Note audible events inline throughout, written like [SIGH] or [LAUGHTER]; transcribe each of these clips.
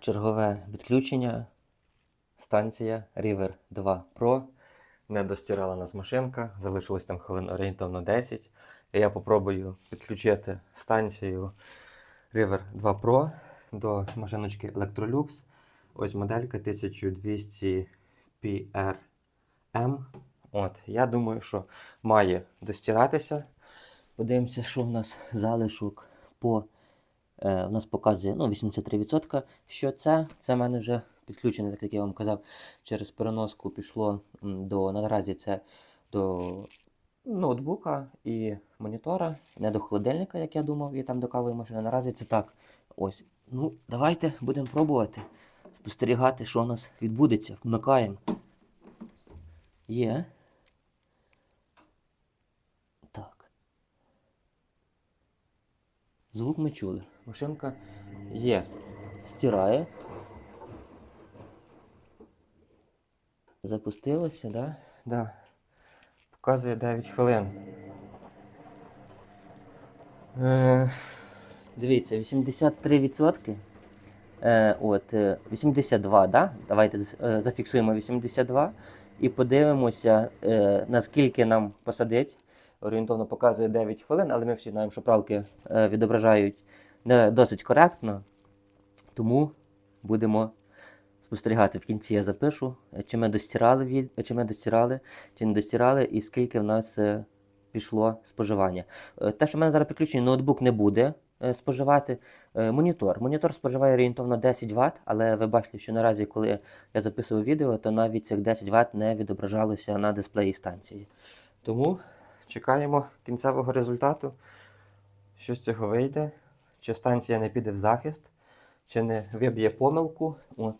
Чергове відключення. Станція River 2 Pro. Не достирала нас машинка, залишилось там хвилин орієнтовно 10. І я попробую підключити станцію River 2 Pro до машиночки Electrolux. Ось моделька 1200 PRM. От, я думаю, що має достиратися. Подивимося, що в нас залишок по. Е, у нас показує ну, 83%. Що це? Це в мене вже підключене, так як я вам казав, через переноску пішло до наразі це до ноутбука і монітора, не до холодильника, як я думав, і там до кавової машини. Наразі це так. Ось. Ну, давайте будемо пробувати спостерігати, що у нас відбудеться. Вмикаємо. Є. Так. Звук ми чули. Машинка є. Стирає. Запустилося, да? Да. Показує 9 хвилин. Е, дивіться, 83%. Е, от, е, 82, да? Давайте е, зафіксуємо 82 і подивимося, е, наскільки нам посадить. Орієнтовно показує 9 хвилин, але ми всі знаємо, що пралки е, відображають не досить коректно. Тому будемо спостерігати. В кінці я запишу, е, чи ми достирали, е, чи ми достирали, чи не достирали, і скільки в нас пішло споживання. Те, що в мене зараз підключений ноутбук не буде споживати. Монітор. Монітор споживає орієнтовно 10 Вт, але ви бачите, що наразі, коли я записував відео, то навіть цих 10 Вт не відображалося на дисплеї станції. Тому чекаємо кінцевого результату, що з цього вийде, чи станція не піде в захист, чи не виб'є помилку. От.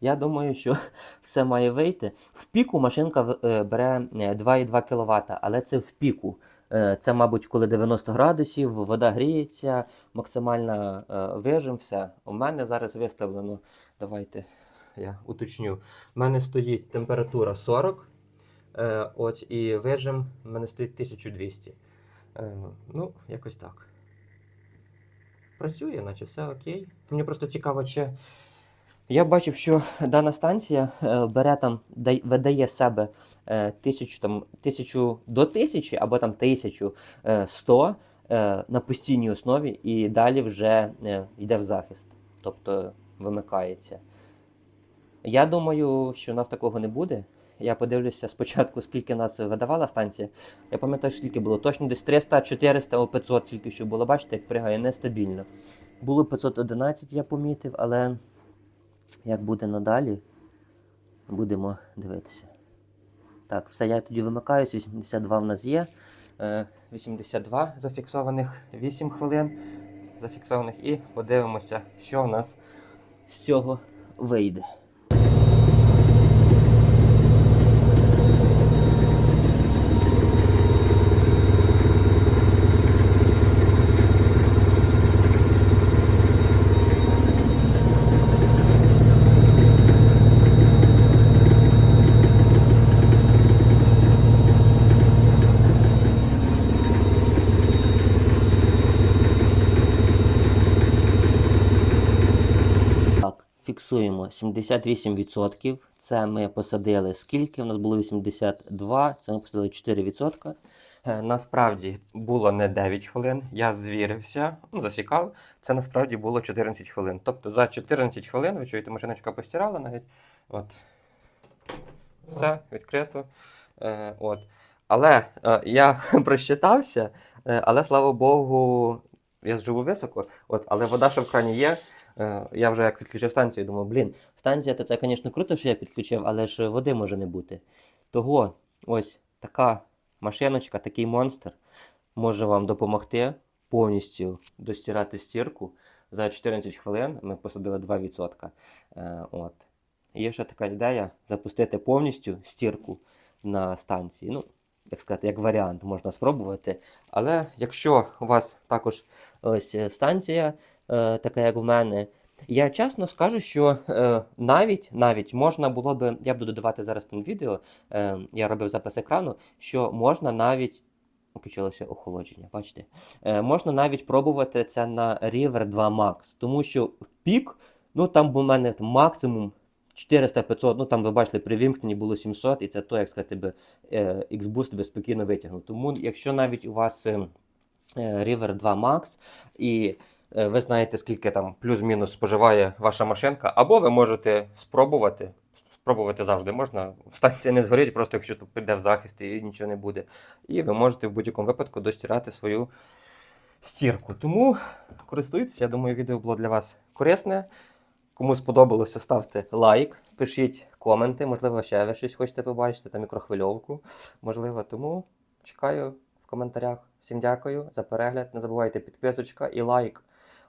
Я думаю, що [LAUGHS] все має вийти. В піку машинка е, бере е, 2,2 кВт, але це в піку. Е, Це, мабуть, коли 90 градусів, вода гріється, максимальна е, вижим, все. У мене зараз виставлено, давайте я уточню. У мене стоїть температура 40, е, от, і вижим у мене стоїть 1200. Е, ну, якось так. Працює, наче все окей. Мені просто цікаво, чи. Я бачив, що дана станція е, бере там, видає себе е, тисячу, там, тисячу до тисячі або там тисячу е, сто е, на постійній основі і далі вже е, йде в захист, тобто вимикається. Я думаю, що у нас такого не буде. Я подивлюся спочатку, скільки нас видавала станція. Я пам'ятаю, скільки було. Точно десь 300, 400 або 500 тільки що було. Бачите, як пригає нестабільно. Було 511, я помітив, але як буде надалі, будемо дивитися. Так, все, я тоді вимикаюсь. 82 в нас є. Е, 82 зафіксованих, 8 хвилин зафіксованих, і подивимося, що в нас з цього вийде. Так, фіксуємо 78%. Це ми посадили скільки? У нас було 82, це ми посадили 4%. Е, Насправді було не 9 хвилин. Я звірився, ну, засікав. Це насправді було 14 хвилин. Тобто за 14 хвилин, ви чуєте, машиночка постирала навіть. От. Все, відкрито. Е, от. Але е, я [LAUGHS] просчитався, е, але слава Богу, я живу високо, от, але вода, що в крані є. Е, Я вже як підключив станцію, думав, блін, станція то це, звісно, круто, що я підключив, але ж води може не бути. Того ось така машиночка, такий монстр може вам допомогти повністю достирати стірку. За 14 хвилин ми посадили 2%. Е, от. Є ще така ідея запустити повністю стірку на станції. Ну, як сказати, як варіант можна спробувати. Але якщо у вас також ось е, станція, е, така як в мене, я чесно скажу, що е, навіть навіть можна було би, я буду додавати зараз там відео, е, я робив запис екрану, що можна навіть. Включилося охолодження, бачите? Е, можна навіть пробувати це на River 2 Max, тому що пік Ну там у мене максимум 400-500, ну там ви бачили, при вимкненні було 700, і це то, як сказати, би, е, X-Boost би спокійно витягнув. Тому якщо навіть у вас е, е, River 2 Max і ви знаєте, скільки там плюс-мінус споживає ваша машинка, або ви можете спробувати. Спробувати завжди можна. Станція не згорить, просто якщо тут піде в захист і нічого не буде. І ви можете в будь-якому випадку достирати свою стірку. Тому користуйтесь, я думаю, відео було для вас корисне. Кому сподобалося, ставте лайк, пишіть коменти, можливо, ще ви щось хочете побачити, там мікрохвильовку. Можливо, тому чекаю в коментарях. Всім дякую за перегляд. Не забувайте підписочка і лайк.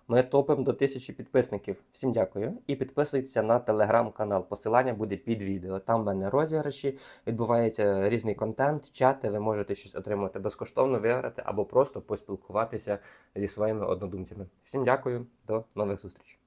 Ми топимо до тисячі підписників. Всім дякую. І підписуйтеся на телеграм-канал. Посилання буде під відео. Там в мене розіграші, відбувається різний контент, чати. Ви можете щось отримати безкоштовно, виграти або просто поспілкуватися зі своїми однодумцями. Всім дякую, до нових зустрічей.